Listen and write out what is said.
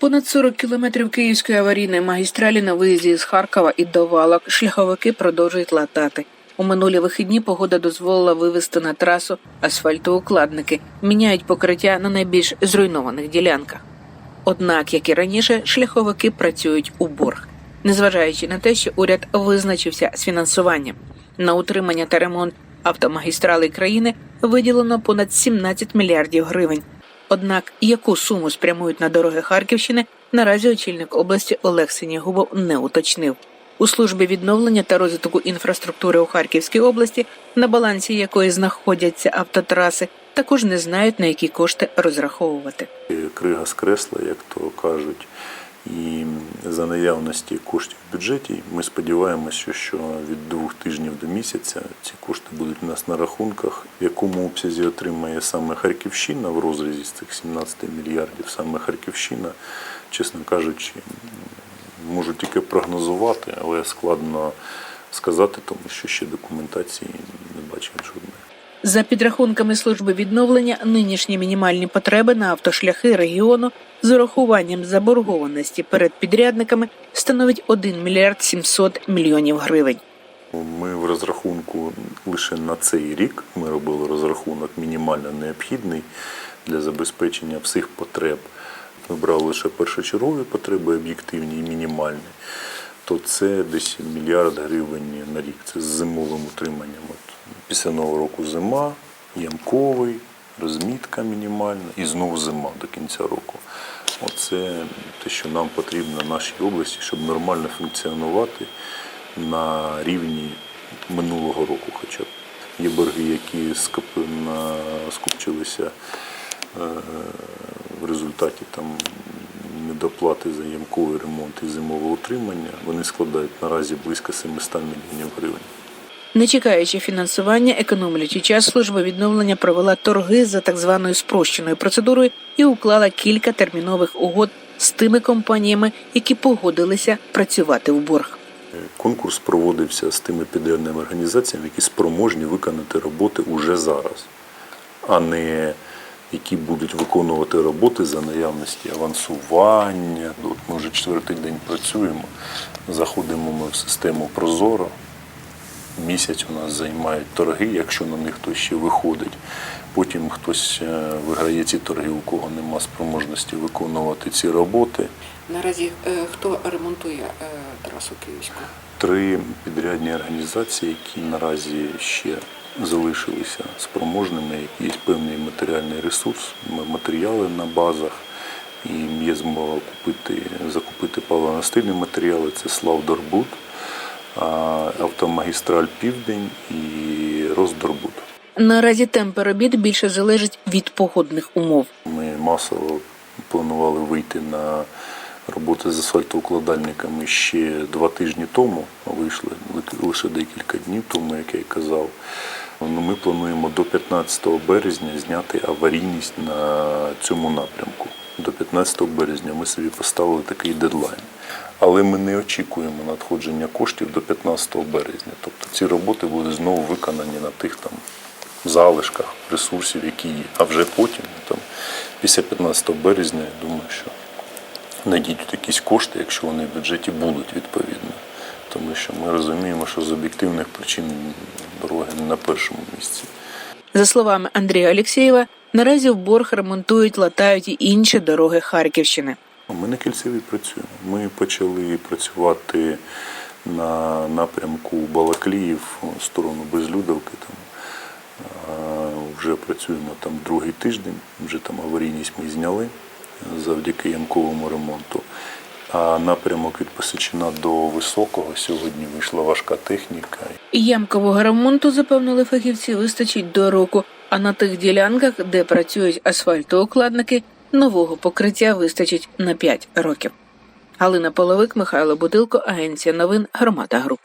Понад 40 кілометрів київської аварійної магістралі на виїзді з Харкова і до Валок шляховики продовжують латати. У минулі вихідні погода дозволила вивести на трасу асфальтоукладники, міняють покриття на найбільш зруйнованих ділянках. Однак, як і раніше, шляховики працюють у борг, незважаючи на те, що уряд визначився з фінансуванням. На утримання та ремонт автомагістралей країни виділено понад 17 мільярдів гривень. Однак, яку суму спрямують на дороги Харківщини, наразі очільник області Олег Синягубов не уточнив. У службі відновлення та розвитку інфраструктури у Харківській області, на балансі якої знаходяться автотраси, також не знають на які кошти розраховувати. Крига з кресла, як то кажуть. І за наявності коштів в бюджеті ми сподіваємося, що від двох тижнів до місяця ці кошти будуть у нас на рахунках. В якому обсязі отримає саме Харківщина в розрізі з цих 17 мільярдів, саме Харківщина, чесно кажучи, можу тільки прогнозувати, але складно сказати, тому що ще документації не бачив жодної. За підрахунками служби відновлення, нинішні мінімальні потреби на автошляхи регіону з урахуванням заборгованості перед підрядниками становить 1 мільярд 700 мільйонів гривень. Ми в розрахунку лише на цей рік ми робили розрахунок мінімально необхідний для забезпечення всіх потреб. Ми брали лише першочергові потреби, об'єктивні і мінімальні. То це десь мільярд гривень на рік. Це з зимовим утриманням. Після нового року зима, ямковий, розмітка мінімальна і знову зима до кінця року. Оце те, що нам потрібно в нашій області, щоб нормально функціонувати на рівні минулого року хоча б. Є борги, які скупчилися е, в результаті там недоплати за ямковий ремонт і зимове утримання. Вони складають наразі близько 700 мільйонів гривень. Не чекаючи фінансування, економлячи час, служба відновлення провела торги за так званою спрощеною процедурою і уклала кілька термінових угод з тими компаніями, які погодилися працювати в борг. Конкурс проводився з тими підрядними організаціями, які спроможні виконати роботи уже зараз, а не які будуть виконувати роботи за наявності авансування. От ми вже четвертий день працюємо, заходимо ми в систему Прозоро. Місяць у нас займають торги, якщо на них хтось ще виходить. Потім хтось е, виграє ці торги, у кого нема спроможності виконувати ці роботи. Наразі е, хто ремонтує е, трасу Київську? три підрядні організації, які наразі ще залишилися спроможними, які є певний матеріальний ресурс, матеріали на базах. І є змога купити, закупити паливно-настильні матеріали. Це Славдорбуд, а, автомагістраль Південь і Роздорбуд. Наразі темпи робіт більше залежать від погодних умов. Ми масово планували вийти на роботи з асфальтоукладальниками ще два тижні тому. Вийшли лише декілька днів тому, як я й казав. Ну, Ми плануємо до 15 березня зняти аварійність на цьому напрямку. До 15 березня ми собі поставили такий дедлайн. Але ми не очікуємо надходження коштів до 15 березня. Тобто ці роботи будуть знову виконані на тих там залишках ресурсів, які є. А вже потім, там, після 15 березня, я думаю, що надійдуть якісь кошти, якщо вони в бюджеті будуть відповідно. Тому що ми розуміємо, що з об'єктивних причин дороги не на першому місці. За словами Андрія Олексєєва, наразі в борг ремонтують, латають і інші дороги Харківщини. Ми на кільцевій працюємо. Ми почали працювати на напрямку Балакліїв сторону Безлюдовки. Там. Вже працюємо там другий тиждень, вже там аварійність ми зняли завдяки ямковому ремонту. А напрямок від Пасичина до Високого сьогодні вийшла важка техніка. Ямкового ремонту, запевнили фахівці, вистачить до року, а на тих ділянках, де працюють асфальтоукладники, нового покриття вистачить на 5 років. Галина Половик, Михайло Будилко, Агенція новин Громада Груп.